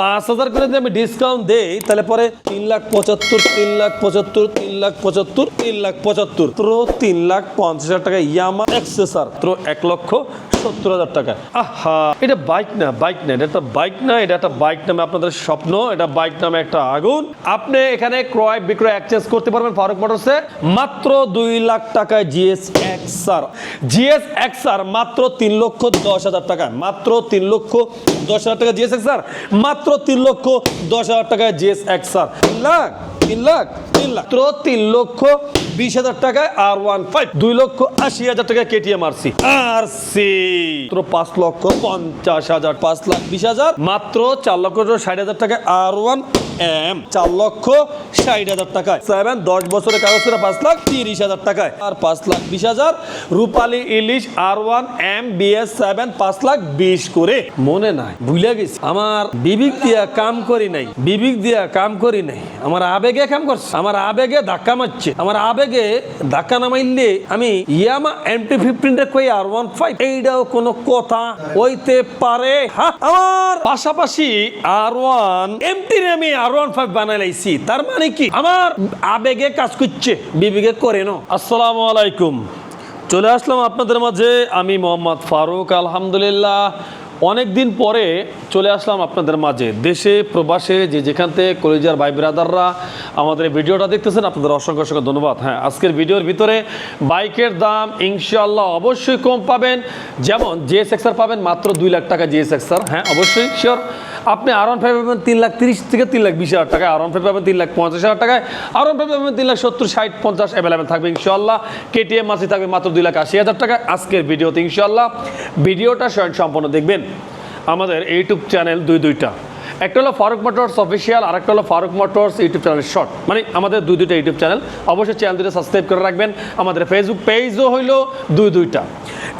পাঁচ হাজার করে যদি আমি ডিসকাউন্ট দেই, তাহলে পরে তিন লাখ পঁচাত্তর, তিন লাখ পঁচাত্তর, তিন লাখ পঁচাত্তর, তিন লাখ পঁচাত্তর। তো তিন লাখ পঞ্চাশ হাজার টাকা ইয়ামা এক্সেসার তো এক লক্ষ সত্তর হাজার টাকা। আহা, এটা বাইক না বাইক না, এটা একটা বাইক না, এটা একটা বাইক নামে আপনাদের স্বপ্ন, এটা বাইক নামে একটা আগুন। আপনি এখানে ক্রয় বিক্রয় এক্সচেঞ্জ করতে পারবেন ফারুক মোটরসে মাত্র দুই লাখ টাকায় জিএস এক্সার জিএস এক্সার মাত্র তিন লক্ষ দশ হাজার টাকায়। মাত্র তিন লক্ষ দশ হাজার টাকা জিএস এক্সার মাত্র তিন লক্ষ দশ হাজার টাকায় জিএস এক্সার তিন লাখ। তিন লাখ তিন লাখ। তিন লক্ষ বিশ হাজার টাকায় আর ওয়ান ফাইভ। দুই লক্ষ আশি হাজার KTM R C. R C. পাঁচ লক্ষ পঞ্চাশ হাজার। পাঁচ লাখ বিশ হাজার। মাত্র চার লক্ষ ষাট হাজার টাকায় আর ওয়ান এম। চার লক্ষ ষাট হাজার টাকায়। সেভেন, দশ বছরের কাগজ করে পাঁচ লাখ তিরিশ হাজার টাকায়। আর পাঁচ লাখ বিশ হাজার। রূপালী ইলিশ R one M BS seven, পাঁচ লাখ বিশ করে। মনে নাই, ভুলে গেছি। আমার বিবিক দিয়া কাম করি নাই, বিবিক দিয়া কাম করি নাই। আমার আবেগে কাম করছে? আমার আবেগে ধাক্কা মারছে। আমার আবেগে ধাক্কা নামাইলে আমি ইয়ামা এমটি ফিফটিনটা কই আর ওয়ান ফাইভ এইটাও কোনো কথা হইতে পারে। আমার পাশাপাশি আর ওয়ান এমটি আমি আর ওয়ান ফাইভ বানাই লাইছি তার মানে কি? আমার আবেগে কাজ করছে। বিবেকে করে না আসসালামু আলাইকুম। চলে আসলাম আপনাদের মাঝে। আমি মোহাম্মদ ফারুক, আলহামদুলিল্লাহ। অনেক দিন পরে চলে আসলাম আপনাদের মাঝে। দেশে, প্রবাসে, যে যেখান থেকে কলেজার ভাই ব্রাদাররা আমাদের ভিডিওটা দেখতেছেন, আপনাদের অসংখ্য অসংখ্য ধন্যবাদ। হ্যাঁ আজকের ভিডিওর ভিতরে বাইকের দাম ইনশাল্লাহ অবশ্যই কম পাবেন। যেমন জিএস এক্সার পাবেন মাত্র দুই লাখ টাকা জিএস এক্সার হ্যাঁ অবশ্যই শিওর আপনি আর ওয়ান ফাইভ পাবেন তিন লাখ তিরিশ থেকে তিন লাখ বিশ হাজার টাকায়। আর ওয়ান ফাইভ পাবেন তিন লাখ পঞ্চাশ হাজার টাকায়। আর ওয়ান ফাইভ পাবেন তিন লাখ সত্তর, ষাট, পঞ্চাশ অ্যাভেলেবেল থাকবে ইনশাল্লাহ কেটিএম মাসি থাকবে মাত্র দুই লাখ আশি হাজার টাকা। আজকের ভিডিওতে ইনশাল্লাহ ভিডিওটা স্বয়ং সম্পন্ন দেখবেন। আমাদের ইউটিউব চ্যানেল দুই দুইটা। একটা হলো ফারুক মোটরস অফিসিয়াল আর একটা হলো Faruk Motors YouTube channel short মানে আমাদের দুই দুইটা ইউটিউব চ্যানেল অবশ্যই চ্যানেল দুটো সাবস্ক্রাইব করে রাখবেন। আমাদের ফেসবুক পেজও হইল দুই দুইটা।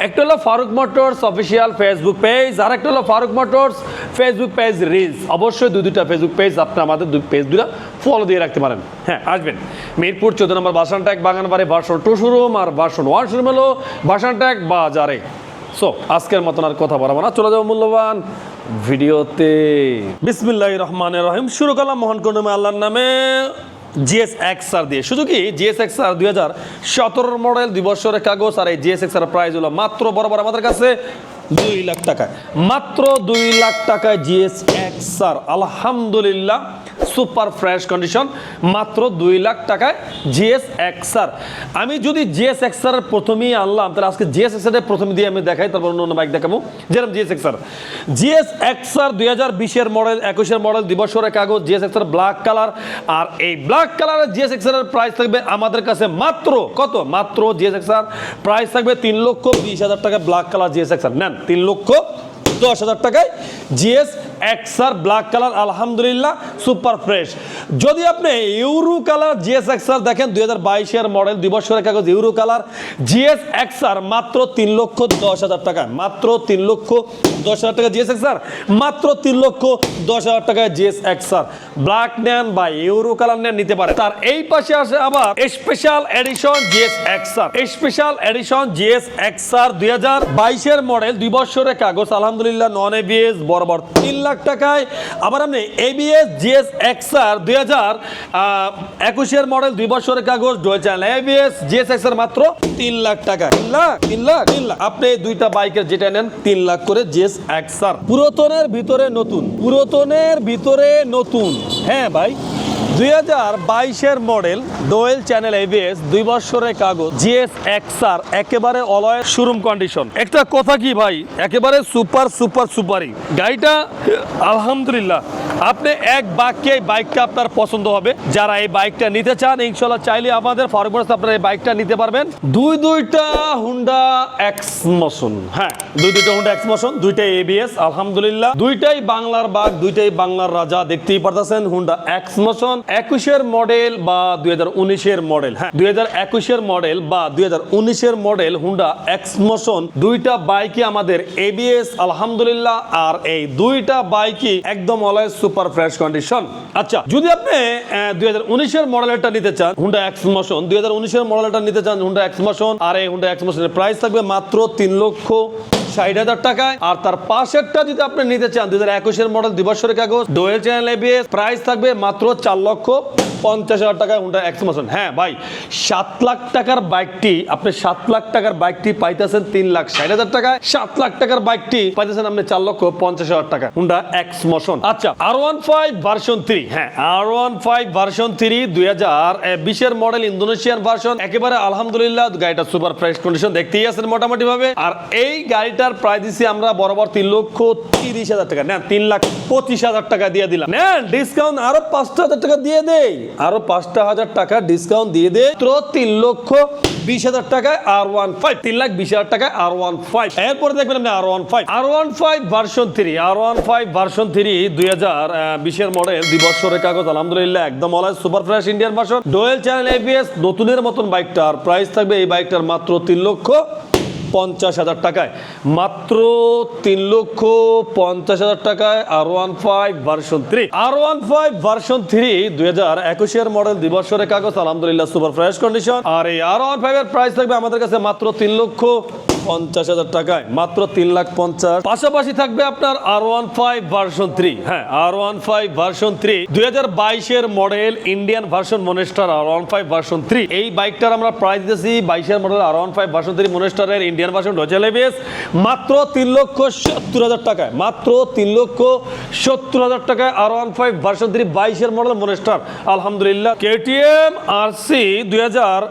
একটা হলো Faruk Motors official Facebook page আর একটা হলো Faruk Motors Facebook page reels অবশ্যই দুই দুইটা ফেসবুক পেজ আপনি আমাদের দুই পেজ দুটা ফলো দিয়ে রাখতে পারেন। হ্যাঁ আসবেন। মিরপুর চোদ্দ নম্বর বাসান ট্যাগ, বাগানবাড়ি ভার্সন টু শোরুম আর ভার্সন ওয়ান শোরুম হলো বাসান ট্যাগ বাজারে। সো আজকের মতন আর কথা বলব না। চলে যাব মূল্যবান ভিডিওতে। বিসমিল্লাহ রহমান রহিম। শুরু করলাম মোহন কর্ণমে আল্লাহর নামে। জিএস এক্স আর দিয়ে। শুধু কি জিএস এক্স আর দুই হাজার সতেরোর মডেল দুই বছরের কাগজ আর এই জিএস এক্স আর প্রাইস হলো মাত্র বরাবর আমাদের কাছে দুই লাখ টাকায়। মাত্র দুই লাখ টাকায় জিএস এক্স আর আলহামদুলিল্লাহ। সুপার ফ্রেশ কন্ডিশন, মাত্র দুই লাখ টাকায় জিএস এক্সার আমি যদি জিএস এক্সার প্রথমেই আনলাম, তাহলে আজকে জিএস এক্সারের প্রথমে দিয়ে আমি দেখাই, তারপর অন্য অন্য বাইক দেখাবো। যেরকম জিএস এক্সার জিএস এক্সার দুই হাজার বিশের মডেল একুশের মডেল দিবসরের কাগজ, জিএস এক্সার ব্ল্যাক কালার আর এই ব্ল্যাক কালারের জিএস এক্সারের প্রাইস থাকবে আমাদের কাছে মাত্র, কত? মাত্র জিএস এক্সার প্রাইস থাকবে তিন লক্ষ বিশ হাজার টাকা ব্ল্যাক কালার জিএস এক্সার নেন, তিন লক্ষ দশ হাজার টাকায় GS X R black colour আলহামদুলিল্লাহ সুপার ফ্রেশ যদি আপনি ইউরো কালার জিএস এক্সার দেখেন, দুই হাজার বাইশের মডেল দুই বছরের কাগজ ইউরো কালার জিএস এক্সার মাত্র তিন লক্ষ দশ হাজার টাকা মাত্র তিন লক্ষ দশ হাজার টাকা জিএস এক্সার মাত্র তিন লক্ষ দশ হাজার টাকায় জিএস এক্সার ব্ল্যাক নেন বা ইউরো কালার নেন, নিতে পারে তার এই পাশে আসে আবার special edition Gixxer special edition Gixxer দুই হাজার বাইশের মডেল দুই বছরের কাগজ আলহামদুলিল্লাহ নন এবিএস বরাবর তিন লাখ টাকায়। আবার আপনি এবিএস জিএস এক্সআর দুই হাজার একুশের মডেল দুই বছরের কাগজ dual channel ABS GS XR মাত্র তিন লাখ টাকা তিন লাখ? তিন লাখ? তিন লাখ। আপনি দুইটা বাইকের যেটা নেন তিন লাখ করে জিএস এক্সআর পুরাতনের ভিতরে নতুন। পুরাতনের ভিতরে নতুন। হ্যাঁ ভাই? দুই হাজার বাইশের মডেল দোয়েল চ্যানেল এবিএস দুই বছরের কাগজ জিএস এক্সার একেবারে অলয় শোরুম কন্ডিশন একটা কথা কি ভাই? একেবারে সুপার সুপার সুপারই গাড়িটা, আলহামদুলিল্লাহ, আপনি এক বাক্যে বাইকটা আপনার পছন্দ হবে। যারা এই বাইকটা নিতে চান ইনশাল্লাহ চাইলে আমাদের ফারুক মোটরস আপনারা এই বাইকটা নিতে পারবেন। দুই দুইটা হুন্ডা এক্স মোশন হ্যাঁ দুই দুইটা হুন্ডা এক্স মোশন দুইটাই এবিএস আলহামদুলিল্লাহ। দুইটাই বাংলার বাঘ, দুইটাই বাংলার রাজা, দেখতেই পারতেছেন হুন্ডা এক্স মোশন একুশের মডেল বা দুই হাজার উনিশের মডেল হ্যাঁ দুই হাজার একুশের মডেল বা দুই হাজার উনিশের মডেল হুন্ডা এক্স মোশন দুইটা বাইকই আমাদের এবিএস আলহামদুলিল্লাহ, আর এই দুইটা বাইকই একদম অলওয়েজ সুপার ফ্রেশ কন্ডিশন আচ্ছা যদি আপনি দুই হাজার উনিশের মডেলটা নিতে চান হুন্ডা এক্স মোশন দুই হাজার উনিশের মডেলটা নিতে চান হুন্ডা এক্স মোশন আর এই হুন্ডা এক্স মোশনের প্রাইস থাকবে মাত্র তিন লক্ষ ষাট হাজার টাকায়। আর তার পাশেরটা যদি আপনি নিতে চান, দুই হাজার একুশের মডেল দুই বছরের কাগজ ডোয়েল চ্যানেল এবিএস প্রাইস থাকবে মাত্র চার লক্ষ পঞ্চাশ হাজার টাকায় হুন্ডা এক্সমাসন হ্যাঁ ভাই, সাত লাখ টাকার বাইকটি আপনি সাত লাখ টাকার বাইকটি পাইতেছেন তিন লাখ ষাট হাজার টাকায়। সাত লাখ টাকার বাইকটি পাইতেছেন আপনি চার লক্ষ পঞ্চাশ হাজার টাকা হুন্ডা এক্সমোশন আচ্ছা R one five version three হ্যাঁ R one five version three দুই হাজার বিশের মডেল ইন্দোনেশিয়ান ভার্সন একেবারে আলহামদুলিল্লাহ, গাড়িটা সুপার ফ্রেশ কন্ডিশন দেখতেই আছেন মোটামুটি ভাবে আর এই গাড়িটার প্রাইস দিচ্ছি আমরা বরাবর তিন লক্ষ তিরিশ হাজার টাকা। নেন, তিন লাখ পঁচিশ হাজার টাকা দিয়ে দিলাম। নেন ডিসকাউন্ট আরও পাঁচটা হাজার টাকা দিয়ে দেই। আরও পাঁচটা হাজার টাকা ডিসকাউন্ট দিয়ে দে তো তিন লক্ষ বিশ হাজার টাকায় আর ওয়ান ফাইভ তিন লাখ বিশ হাজার টাকায় আর ওয়ান ফাইভ এরপরে দেখবেন আপনি R one five R one five version three R one five version three দুই হাজার বিশের মডেল দুই কাগজ, আলহামদুলিল্লাহ, একদম অলাইজ super Indian version dual channel ABS নতুনের মতন বাইকটার প্রাইস থাকবে। এই বাইকটার মাত্র তিন লক্ষ পঞ্চাশ হাজার টাকায়। মাত্র তিন লক্ষ পঞ্চাশ হাজার টাকায় R one five version three R one five version three দুই হাজার একুশের মডেল দুই বছরের কাগজ, আলহামদুলিল্লাহ সুপার ফ্রেশ কন্ডিশন আর এই আর ওয়ান ফাইভ এর প্রাইস থাকবে আমাদের কাছে মাত্র তিন লক্ষ পঞ্চাশ হাজার টাকায়। মাত্র তিন লাখ পঞ্চাশ। পাশাপাশি থাকবে আপনার R one five version three হ্যাঁ R one five version three দুই হাজার বাইশের model Indian version Monster R one five version three এই বাইকটার আমরা প্রাইস দিয়েছি বাইশের model R one five version three মনেস্টারের Indian version dual ABS মাত্র তিন লক্ষ সত্তর হাজার টাকায়, মাত্র তিন লক্ষ সত্তর হাজার টাকায় R one five version three বাইশের মডেল মনেস্টার আলহামদুলিল্লাহ। কেটিএম আর সি দুই হাজার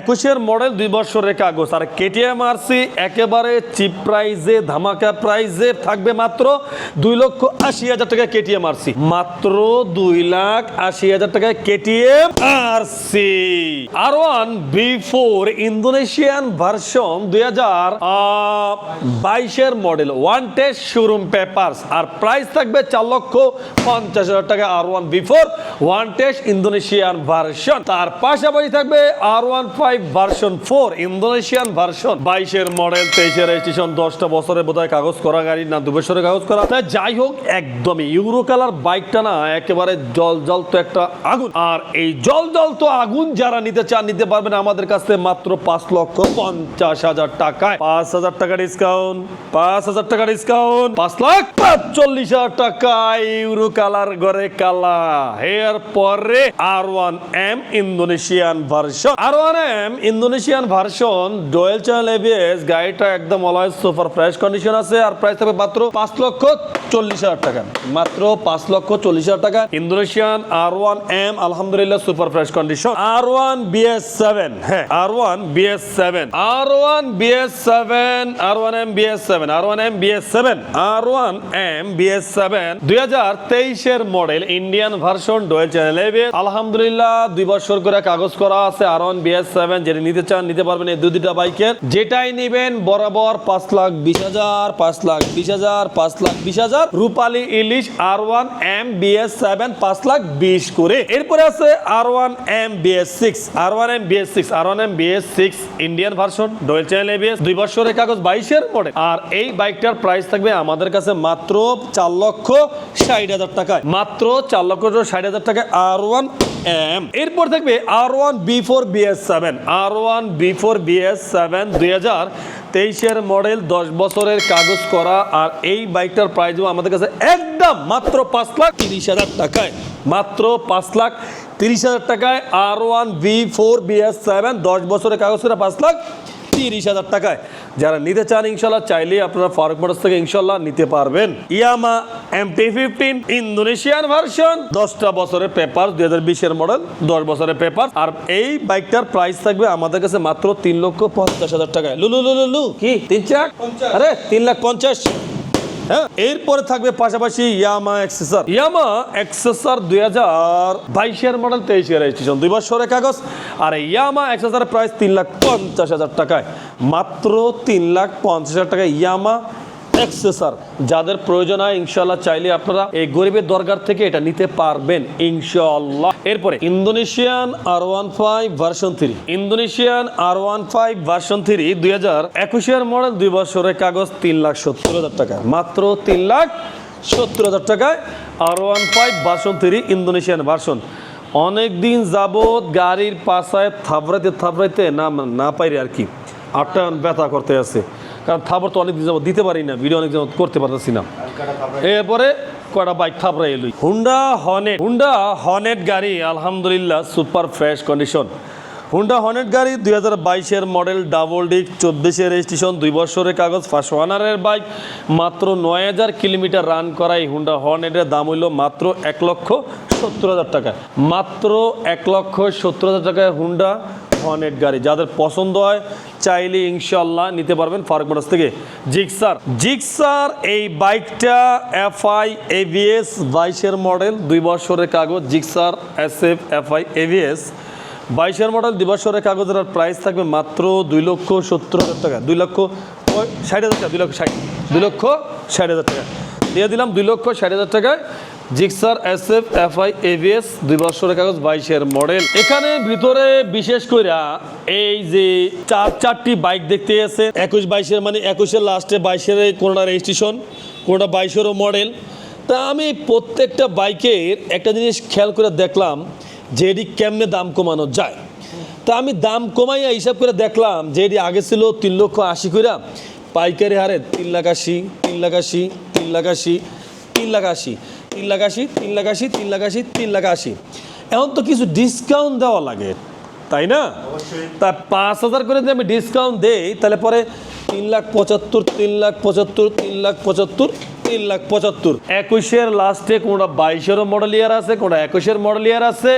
একুশের মডেল দুই বছরের কাগজ আর কেটিএম আর সি একেবারে চিপ প্রাইজে ধামাকা প্রাইজে থাকবে মাত্র দুই লক্ষ আশি হাজার টাকা কেটিএম আর সি মাত্র দুই লাখ আশি হাজার টাকায় KTM R C R one V four Indonesian version দুই হাজার বাইশের model one test showroom papers আর প্রাইস থাকবে চার লক্ষ পঞ্চাশ হাজার টাকা R one V four one test Indonesian version তার পাশাপাশি থাকবে R one five version four Indonesian version বাইশের মডেল তেইশের রেজিস্ট্রেশন দশটা বছরের বোধহয় কাগজ করা গাড়ি না, দু বছরের কাগজ করা। তা যাই হোক, একদমই ইউরো কালার বাইকটা না, একেবারে জল জল তো একটা আগুন। আর এই জল জল তো আগুন যারা নিতে চান, নিতে পারবেন আমাদের কাছে মাত্র পাঁচ লক্ষ পঞ্চাশ হাজার ইন্দোনেশিয়ান চল্লিশ হাজার টাকা। মাত্র পাঁচ লক্ষ চল্লিশ হাজার টাকা। ইন্দোনেশিয়ান আর এম আলহামদুলিল্লাহ super condition R one BS seven হ্যাঁ R one BS seven R one M BS seven R one M BS seven R one M BS seven দুই হাজার তেইশের model Indian version dual channel আলহামদুলিল্লাহ, দুই বছর করে আর যেটাই নিবেন, বরাবর পাঁচ লাখ বিশ হাজার, পাঁচ লাখ বিশ হাজার, পাঁচ লাখ বিশ হাজার, রূপালী ইলিশ R one M BS seven পাঁচ লাখ বিশ করে। এরপরে আছে R one M BS six R one M BS six R one M BS six Indian version dual channel ABS দুই বছরের কাগজ বাইশের মডেল আর এই বাইকটার প্রাইস থাকবে আমাদের কাছে মাত্র চার লক্ষ ষাট হাজার টাকায়। মাত্র চার লক্ষ ষাট হাজার টাকায় আর ওয়ান এম এরপর থাকবে R one V four BS seven R one V four BS seven দুই হাজার তেইশের মডেল দশ বছরের কাগজ করা। আর এই বাইকটার প্রাইস আমাদের কাছে একদম মাত্র পাঁচ লাখ তিরিশ হাজার টাকায়। মাত্র পাঁচ লাখ তিরিশ হাজার টাকায় R one V four BS seven দশ বছরের কাগজ করা পাঁচ লাখ তিরিশ হাজার টাকায়। যারা নিতে চান ইনশাল্লাহ চাইলে আপনারা ফারুক মোটরস থেকে ইনশাল্লাহ নিতে পারবেন। Yamaha M T fifteen Indonesian version. দশটা বছরের পেপার, দুই হাজার বিশের মডেল, দশ বছরের পেপার। আর এই বাইকটার প্রাইস থাকবে আমাদের কাছে মাত্র তিন লক্ষ পঞ্চাশ হাজার টাকায়। লুলু লুলু লু কি? তিন চার? আরে, তিন লাখ পঞ্চাশ। হ্যাঁ এরপরে থাকবে পাশাপাশি ইয়ামা এক্সেসার ইয়ামা এক্সেসার দুই হাজার বাইশের মডেল তেইশের রেজিস্ট্রেশন দুই বছরের কাগজ, আর ইয়ামা এক্সেসার প্রাইস তিন লাখ পঞ্চাশ হাজার টাকায়। মাত্র তিন লাখ পঞ্চাশ হাজার টাকায় ইয়ামা এক্সেসর যাদের প্রয়োজন হয় ইনশাল্লাহ চাইলে আপনারা এই গরিবের দরকার থেকে এটা নিতে পারবেন ইনশাল্লাহ এরপরে Indonesian R one five version three Indonesian R one five version three দুই হাজার একুশের মডেল দুই বছরের কাগজ তিন লাখ সত্তর হাজার টাকা। মাত্র তিন লাখ সত্তর হাজার টাকায় R one five version three Indonesian version অনেক দিন যাবৎ গাড়ির পাশায় থাবড়াইতে থাবড়াইতে না না পাইরে আর কি। আটটা ব্যথা করতে আছে। কারণ থাপর তো অনেক যাবত দিতে পারি না ভিডিও অনেক যাবত করতে পারতেছি না। এরপরে কয়টা বাইক থাপড়া এলুই হুন্ডা হনেট হুন্ডা হনেট গাড়ি, আলহামদুলিল্লাহ super fresh condition Honda Hornet গাড়ি দুই হাজার বাইশের মডেল ডাবল ডিক চব্বিশের রেজিস্ট্রেশন দুই বছরের কাগজ ফার্স্ট ওয়ানারের বাইক মাত্র নয় হাজার কিলোমিটার রান করা এই হুন্ডা হর্নেটের দাম হইল মাত্র এক লক্ষ সত্তর হাজার টাকা। মাত্র এক লক্ষ সত্তর হাজার টাকায় হুন্ডা হর্নেট গাড়ি। যাদের পছন্দ হয়, চাইলে ইনশাল্লাহ নিতে পারবেন ফারুক মোটরস থেকে। জিক্সার। জিক্সার এই বাইকটা এফ এফআই এভিএস বাইশের মডেল, দুই বছরের কাগজ, Gixxer S F FI, ABS. বাইশের মডেল, দুই দিবসরের কাগজের প্রাইস থাকবে মাত্র দুই লক্ষ সত্তর হাজার টাকা। দুই লক্ষ ষাট হাজার টাকা, দুই লক্ষ ষাট, দুই লক্ষ ষাট হাজার টাকা। দিয়ে দিলাম দুই লক্ষ ষাট হাজার টাকায় Gixxer S F F I ABS দুই বছরের কাগজ, বাইশের মডেল। এখানে ভিতরে বিশেষ করে এই যে চার চারটি বাইক দেখতে আছে। একুশ বাইশের মানে একুশের লাস্টে বাইশের কোনোটা রেজিস্ট্রেশন কোনোটা বাইশেরও মডেল তা আমি প্রত্যেকটা বাইকের একটা জিনিস খেয়াল করে দেখলাম যে এটি কেমনে দাম কমানো যায়। তা আমি দাম কমাইয়া হিসাব করে দেখলাম যে এটি আগে ছিল তিন লক্ষ আশি করে পাইকারি হারে তিন লাখ আশি, তিন লাখ আশি, তিন লাখ আশি, তিন লাখ আশি। তিন লাখ আশি তিন লাখ আশি তিন লাখ আশি তিন লাখ আশি। এখন তো কিছু ডিসকাউন্ট দেওয়া লাগে তাই না? তা পাঁচ হাজার করে যদি আমি ডিসকাউন্ট দেই তাহলে পরে তিন লাখ পঁচাত্তর তিন লাখ পঁচাত্তর তিন লাখ পঁচাত্তর তিন লাখ পঁচাত্তর। একুশের লাস্টে কোনটা বাইশেরও মডেল ইয়ার আছে কোনটা একুশের মডেল ইয়ার আছে।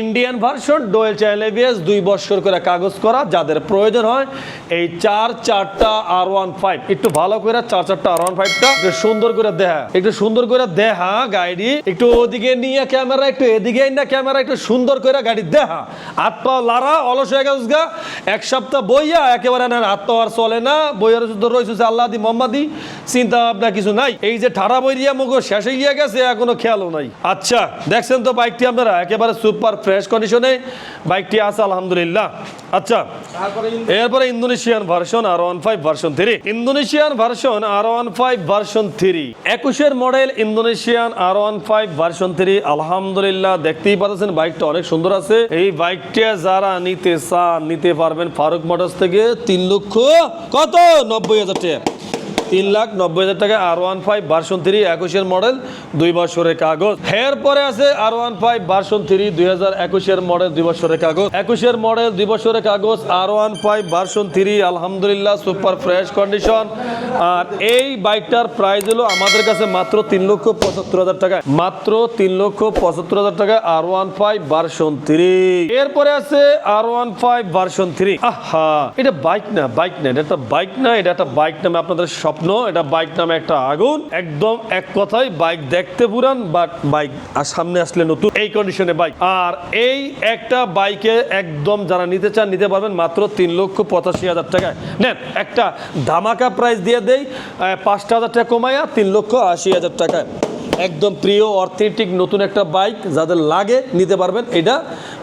ইন্ডিয়ান ভার্সন ডোয়েল এবিএস দুই বছর করে কাগজ করা যাদের প্রয়োজন হয় এই চার চারটা আর ওয়ান ফাইভ একটু ভালো করে চার চারটা আর ওয়ান ফাইভটা একটু সুন্দর করে দেখা। একটু সুন্দর করে দেখা গাড়ি। একটু ওদিকে নিয়ে ক্যামেরা, একটু এদিকে না ক্যামেরা, একটু সুন্দর করে গাড়ি দেখা হাত পা লারা, অলস হয়ে গেছে। এক সপ্তাহ বইয়া একেবারে না, হাত পা আর চলে না। বইয়ার শুধু রয়েছে আল্লাহ দি মোহাম্মদি। চিন্তা ভাবনা কিছু নাই। এই যে ঠাড়া বইরিয়া মুখ শেষে গিয়ে গেছে এখনও খেয়ালও নাই। আচ্ছা দেখছেন তো বাইকটি আপনারা? একেবারে সুপার ফ্রেশ কন্ডিশনে বাইকটি আছে, আলহামদুলিল্লাহ। আচ্ছা এরপরে Indonesian version R one five version three Indonesian version R one five version three একুশের model Indonesian R one five version three আলহামদুলিল্লাহ, দেখতেই পাচ্ছেন বাইকটা অনেক সুন্দর আছে। এই বাইকটা যারা নিতে চান, নিতে পারবেন ফারুক মোটরস থেকে তিন লক্ষ কত? নব্বই হাজার টাকা। তিন লাখ নব্বই হাজার টাকা R one five version three একুশের মডেল দুই বছরের কাগজ। এর পরে আছে R one five version three দুই হাজার একুশের মডেল দুই বছরের কাগজ। একুশের মডেল দুই বছরের কাগজ R one five version three আলহামদুলিল্লাহ সুপার ফ্রেশ কন্ডিশন আর এই বাইকটার প্রাইস হলো আমাদের কাছে মাত্র তিন লক্ষ পঁচাত্তর হাজার টাকা। মাত্র তিন লক্ষ পঁচাত্তর হাজার টাকা R one five version three এরপরে আছে R one five version three আহা, এটা বাইক না বাইক না, এটা একটা বাইক না, এটা একটা বাইক নামে আপনাদের স্বপ্ন এটা বাইক নামে একটা আগুন। একদম এক কথায় বাইক দেখতে পুরান বাট বাইক আর সামনে আসলে নতুন। এই কন্ডিশনে বাইক। আর এই একটা বাইকে একদম যারা নিতে চান, নিতে পারবেন মাত্র তিন লক্ষ পঁচাশি হাজার টাকায়। নেন, একটা ধামাকা প্রাইস দিয়ে দেই পাঁচটা হাজার টাকা কমাইয়া তিন লক্ষ আশি হাজার টাকায়। একদম প্রিয় অথেন্টিক নতুন একটা বাইক যাদের লাগে নিতে পারবেন। এটা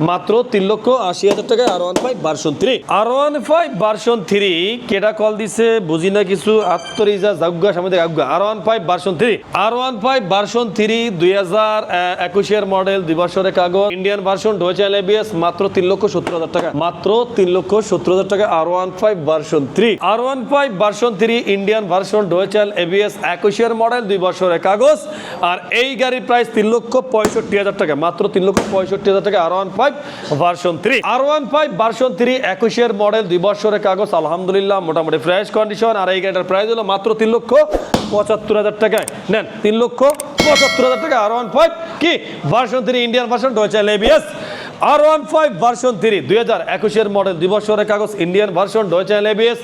মাত্র তিন লক্ষ আশি হাজার টাকায় R one five version three R one five version three কেটা কল দিছে, বুঝি না কিছু, আত্মরিজা জাগ্গা, সামনে আজ্ঞা R one five version three R one five version three দুই হাজার একুশের মডেল দুই বছরের কাগজ। ইন্ডিয়ান ভার্সন ডোয়েচাল এবিএস মাত্র তিন লক্ষ সত্তর হাজার টাকা। মাত্র তিন লক্ষ সত্তর হাজার টাকা R one five version three R one five version three Indian version dual ABS একুশের মডেল দুই বছরের কাগজ। আর এই গাড়ির প্রাইস তিন লক্ষ পঁয়ষট্টি হাজার টাকা। মাত্র তিন লক্ষ পঁয়ষট্টি হাজার টাকা R one five version three R one five version three একুশের মডেল দুই বছরের কাগজ, আলহামদুলিল্লাহ, মোটামুটি ফ্রেশ কন্ডিশন আর এই গাড়িটার প্রাইস হলো মাত্র তিন লক্ষ পঁচাত্তর হাজার টাকায়। নেন, তিন লক্ষ পঁচাত্তর হাজার টাকা আর ওয়ান ফাইভ কি? Version three Indian version dual ABS R one five version three দুই হাজার একুশের মডেল দুই বছরের কাগজ ইন্ডিয়ান ভার্সন ডয়েচাল এবিএস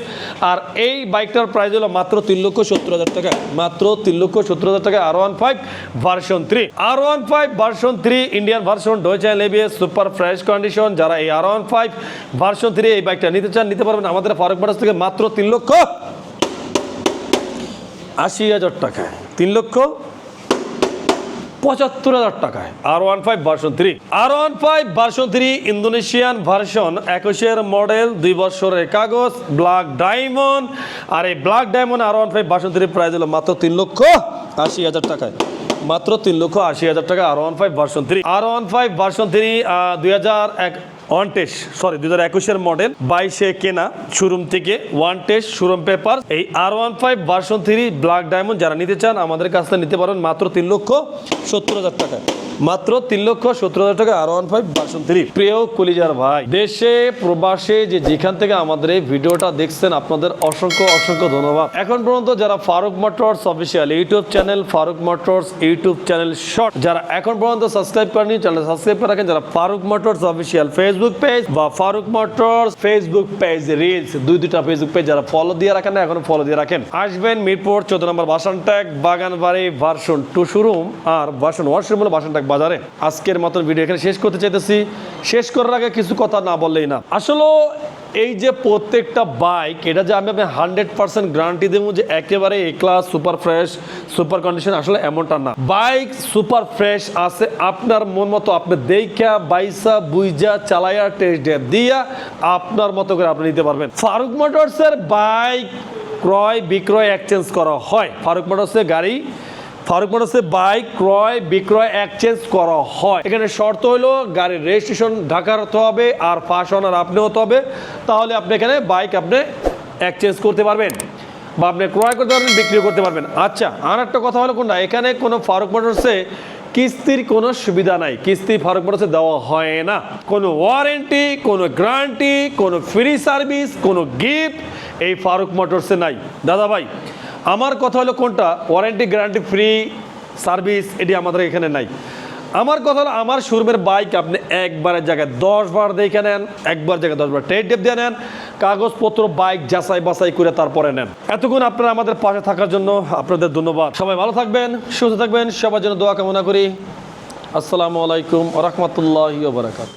আর এই বাইকটার প্রাইস হলো মাত্র তিন লক্ষ সত্তর হাজার টাকা মাত্র তিন লক্ষ সত্তর হাজার টাকা R one five version three R one five version three Indian version dual ABS super fresh condition যারা এই R one five version three এই বাইকটা নিতে চান, নিতে পারবেন আমাদের ফারুক মোটরস থেকে মাত্র তিন লক্ষ আশি হাজার টাকায় তিন লক্ষ পঁচাত্তর হাজার টাকায়। R one five version three R one five version three Indonesian version একুশের মডেল দুই বছরের কাগজ ব্ল্যাক ডায়মন্ড আর এই black diamond R one five version three price হলো মাত্র তিন লক্ষ আশি হাজার টাকায়। মাত্র তিন লক্ষ আশি হাজার টাকা R one five version three R one five version three দুই হাজার এক ওয়ান টেস্ট সরি দুই হাজার একুশের মডেল বাইশে কেনা শোরুম থেকে ওয়ান টেস্ট শোরুম পেপার এই R one five version three black diamond যারা নিতে চান, আমাদের কাছ থেকে নিতে পারেন মাত্র তিন লক্ষ সত্তর হাজার টাকা। মাত্র তিন লক্ষ সত্তর হাজার টাকা R one five version three প্রিয় কলিজার ভাই, দেশে, প্রবাসে যে যেখান থেকে আমাদের এই ভিডিওটা দেখছেন, আপনাদের অসংখ্য অসংখ্য ধন্যবাদ। এখন পর্যন্ত যারা Faruk Motors official YouTube channel Faruk Motors YouTube channel short যারা এখন পর্যন্ত সাবস্ক্রাইব করেনি চ্যানেল সাবস্ক্রাইব করে রাখেন। যারা Faruk Motors official Facebook page বা Faruk Motors Facebook page reels দুই দুইটা ফেসবুক পেজ যারা ফলো দিয়ে রাখেন না, এখনও ফলো দিয়ে রাখেন। আসবেন মিরপুর, চোদ্দ নম্বর বাসান Bagan Bari version two showroom আর ভার্সন ওয়ার্সরুম হলো বাসান ট্যাগ বাজারে। আজকের মতন ভিডিও এখানে শেষ করতে চাইতেছি। শেষ করার আগে কিছু কথা না বললেই না। আসলে এই যে প্রত্যেকটা বাইক এটা যে আমি আপনি হান্ড্রেড পার্সেন্ট গ্যারান্টি দেবো যে একেবারে A class super fresh super condition আসলে এমনটা না। বাইক সুপার ফ্রেশ আছে, আপনার মন মতো আপনি দেখা বাইসা, বুইজা, চালাইয়া টেস্ট দিয়া আপনার মতো করে আপনি নিতে পারবেন। ফারুক মোটরসের বাইক ক্রয়, বিক্রয় এক্সচেঞ্জ করা হয়। ফারুক মোটরসের গাড়ি ফারুক মোটরসে বাইক ক্রয়, বিক্রয় এক্সচেঞ্জ করা হয়। এখানে শর্ত হলো গাড়ির রেজিস্ট্রেশন ঢাকার হতে হবে আর পাস অনার আপনি হতে হবে। তাহলে আপনি এখানে বাইক আপনি এক্সচেঞ্জ করতে পারবেন বা আপনি ক্রয় করতে পারবেন, বিক্রি করতে পারবেন। আচ্ছা আর একটা কথা হলো কোনটা? এখানে কোনো ফারুক মোটরসে কিস্তির কোনো সুবিধা নাই। কিস্তি ফারুক মোটরসে দেওয়া হয় না। কোনো ওয়ারেন্টি কোনো গ্যারান্টি কোনো ফ্রি সার্ভিস কোনো গিফট এই ফারুক মোটরসে নাই। দাদা ভাই আমার কথা হলো কোনটা? ওয়ারেন্টি গ্যারান্টি ফ্রি সার্ভিস এটি আমাদের এখানে নাই। আমার কথা হলো আমার শোরুমের বাইক আপনি একবারের জায়গায় দশ বার দেখে নেন, একবার জায়গায় দশ বার টেট ডেপ দিয়ে নেন, কাগজপত্র বাইক যাচাই বাছাই করে তারপরে নেন। এতক্ষণ আপনারা আমাদের পাশে থাকার জন্য আপনাদের ধন্যবাদ। সবাই ভালো থাকবেন, সুস্থ থাকবেন, সবার জন্য দোয়া কামনা করি। আসসালামু আলাইকুম রহমতুল্লাহ বারাকাত